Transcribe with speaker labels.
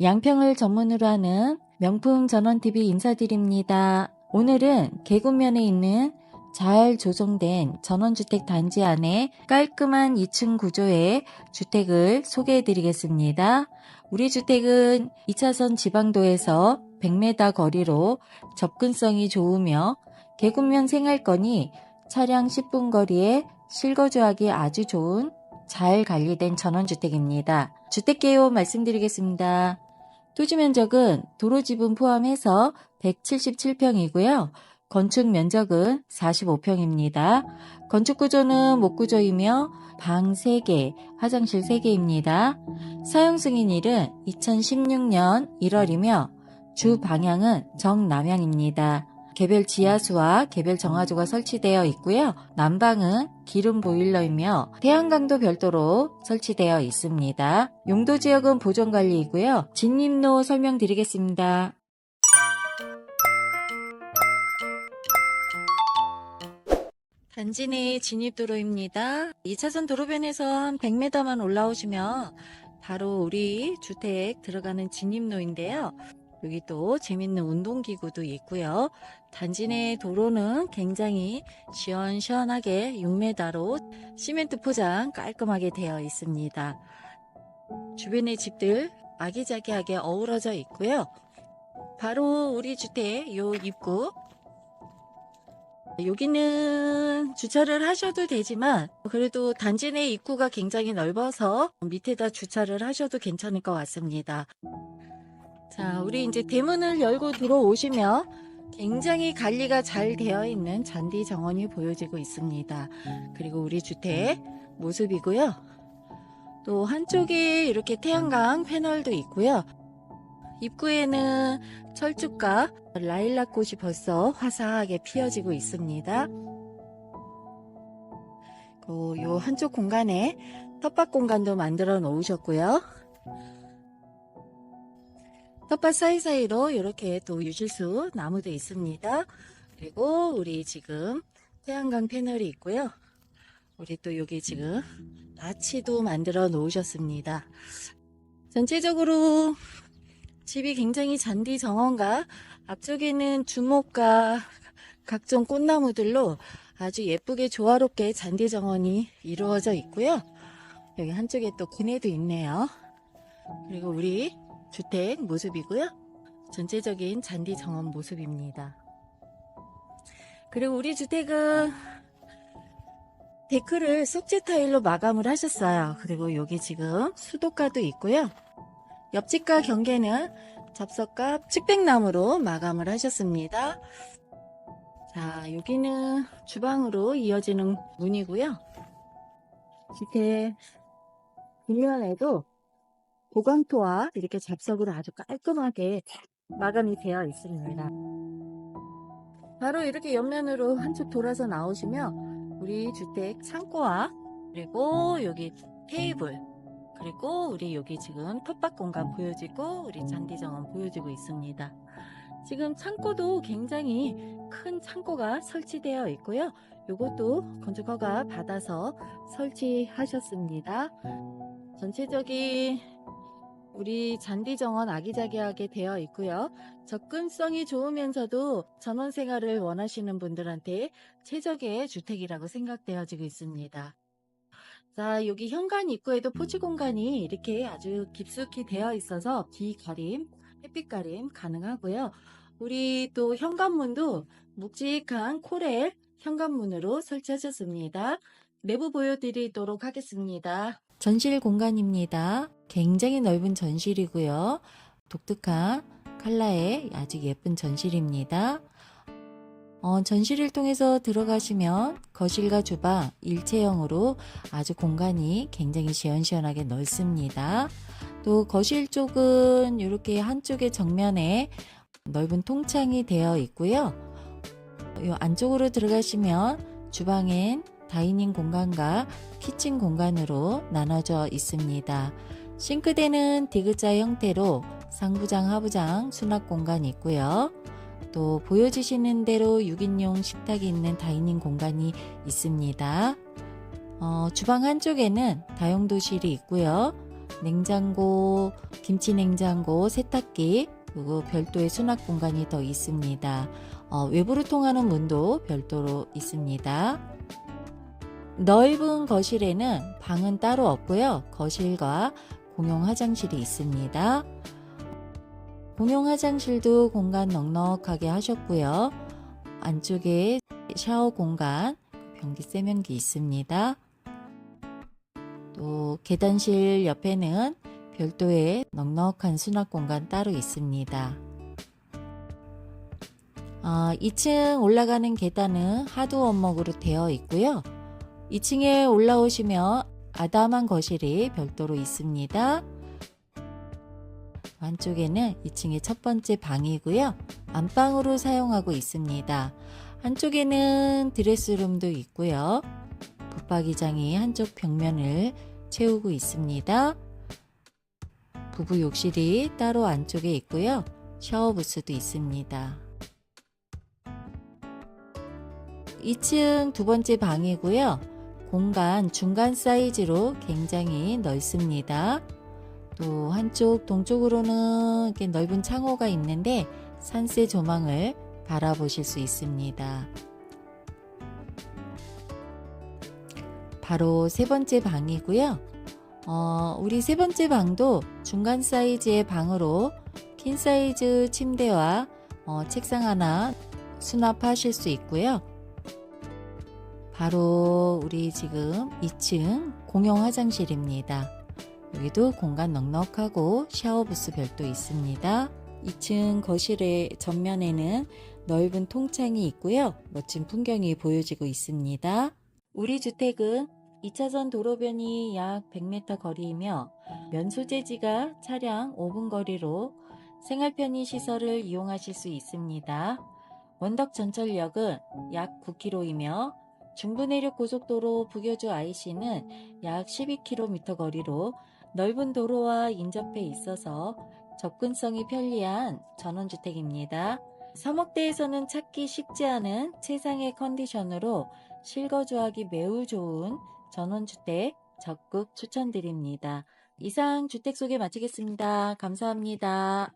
Speaker 1: 양평을 전문으로 하는 명품 전원TV 인사드립니다. 오늘은 계곡면에 있는 잘 조성된 전원주택 단지 안에 깔끔한 2층 구조의 주택을 소개해 드리겠습니다. 우리 주택은 2차선 지방도에서 100m 거리로 접근성이 좋으며 계곡면 생활권이 차량 10분 거리에 실거주하기 아주 좋은 잘 관리된 전원주택입니다. 주택개요 말씀드리겠습니다. 토지 면적은 도로 지분 포함해서 177평이고요. 건축 면적은 45평입니다. 건축 구조는 목구조이며 방 3개, 화장실 3개입니다. 사용 승인일은 2016년 1월이며 주 방향은 정남향입니다. 개별 지하수와 개별 정화조가 설치되어 있고요. 난방은 기름 보일러이며 태양광도 별도로 설치되어 있습니다. 용도 지역은 보존관리이고요. 진입로 설명드리겠습니다. 단지 내 진입도로입니다. 2차선 도로변에서 한 100m만 올라오시면 바로 우리 주택 들어가는 진입로인데요. 여기 또 재밌는 운동기구도 있고요. 단지 내 도로는 굉장히 시원시원하게 6m로 시멘트 포장 깔끔하게 되어 있습니다. 주변의 집들 아기자기하게 어우러져 있고요. 바로 우리 주택 요 입구 여기는 주차를 하셔도 되지만 그래도 단지 내 입구가 굉장히 넓어서 밑에다 주차를 하셔도 괜찮을 것 같습니다. 자, 우리 이제 대문을 열고 들어오시면 굉장히 관리가 잘 되어 있는 잔디 정원이 보여지고 있습니다. 그리고 우리 주택 모습이고요. 또 한쪽에 이렇게 태양광 패널도 있고요. 입구에는 철쭉과 라일락 꽃이 벌써 화사하게 피어지고 있습니다. 그리고 요 한쪽 공간에 텃밭 공간도 만들어 놓으셨고요. 텃밭 사이사이로 이렇게 또 유실수 나무도 있습니다. 그리고 우리 지금 태양광 패널이 있고요. 우리 또 여기 지금 나치도 만들어 놓으셨습니다. 전체적으로 집이 굉장히 잔디 정원과 앞쪽에는 주목과 각종 꽃나무들로 아주 예쁘게 조화롭게 잔디 정원이 이루어져 있고요. 여기 한쪽에 또 그네도 있네요. 그리고 우리 주택 모습이고요. 전체적인 잔디 정원 모습입니다. 그리고 우리 주택은 데크를 속재 타일로 마감을 하셨어요. 그리고 여기 지금 수도가도 있고요. 옆집과 경계는 접석과 측백나무로 마감을 하셨습니다. 자, 여기는 주방으로 이어지는 문이고요. 주택 뒷면에도 보강토와 이렇게 잡석으로 아주 깔끔하게 마감이 되어 있습니다. 바로 이렇게 옆면으로 한쪽 돌아서 나오시면 우리 주택 창고와 그리고 여기 테이블 그리고 우리 여기 지금 텃밭 공간 보여지고 우리 잔디 정원 보여지고 있습니다. 지금 창고도 굉장히 큰 창고가 설치되어 있고요. 이것도 건축허가 받아서 설치하셨습니다. 전체적인 우리 잔디 정원 아기자기하게 되어 있고요. 접근성이 좋으면서도 전원 생활을 원하시는 분들한테 최적의 주택이라고 생각되어지고 있습니다. 자, 여기 현관 입구에도 포치 공간이 이렇게 아주 깊숙이 되어 있어서 비 가림, 햇빛 가림 가능하고요. 우리 또 현관문도 묵직한 코렐 현관문으로 설치하셨습니다. 내부 보여드리도록 하겠습니다. 전실 공간입니다. 굉장히 넓은 전실이고요. 독특한 컬러의 아주 예쁜 전실입니다. 어, 전실을 통해서 들어가시면 거실과 주방 일체형으로 아주 공간이 굉장히 시원시원하게 넓습니다. 또 거실 쪽은 이렇게 한쪽의 정면에 넓은 통창이 되어 있고요. 이 안쪽으로 들어가시면 주방엔 다이닝 공간과 키친 공간으로 나눠져 있습니다. 싱크대는 디귿자 형태로 상부장, 하부장 수납 공간이 있고요. 또 보여주시는 대로 6인용 식탁이 있는 다이닝 공간이 있습니다. 어, 주방 한쪽에는 다용도실이 있고요. 냉장고, 김치 냉장고, 세탁기, 그리고 별도의 수납 공간이 더 있습니다. 어, 외부로 통하는 문도 별도로 있습니다. 넓은 거실에는 방은 따로 없고요. 거실과 공용 화장실이 있습니다. 공용 화장실도 공간 넉넉하게 하셨고요. 안쪽에 샤워 공간, 변기 세면기 있습니다. 또 계단실 옆에는 별도의 넉넉한 수납 공간 따로 있습니다. 아, 2층 올라가는 계단은 하드 원목으로 되어 있고요. 2층에 올라오시면 아담한 거실이 별도로 있습니다. 안쪽에는 2층의 첫 번째 방이고요. 안방으로 사용하고 있습니다. 한쪽에는 드레스룸도 있고요. 붙박이장이 한쪽 벽면을 채우고 있습니다. 부부 욕실이 따로 안쪽에 있고요. 샤워 부스도 있습니다. 2층 두 번째 방이고요. 공간 중간 사이즈로 굉장히 넓습니다. 또 한쪽 동쪽으로는 이렇게 넓은 창호가 있는데 산세 조망을 바라보실 수 있습니다. 바로 세 번째 방이고요. 어, 우리 세 번째 방도 중간 사이즈의 방으로 퀸 사이즈 침대와 어, 책상 하나 수납하실 수 있고요. 바로 우리 지금 2층 공용 화장실입니다. 여기도 공간 넉넉하고 샤워부스 별도 있습니다. 2층 거실의 전면에는 넓은 통창이 있고요. 멋진 풍경이 보여지고 있습니다. 우리 주택은 2차선 도로변이 약 100m 거리이며 면 소재지가 차량 5분 거리로 생활 편의 시설을 이용하실 수 있습니다. 원덕 전철역은 약 9km이며 중부내륙 고속도로 부교주 IC는 약 12km 거리로 넓은 도로와 인접해 있어서 접근성이 편리한 전원주택입니다. 서목대에서는 찾기 쉽지 않은 최상의 컨디션으로 실거주하기 매우 좋은 전원주택 적극 추천드립니다. 이상 주택 소개 마치겠습니다. 감사합니다.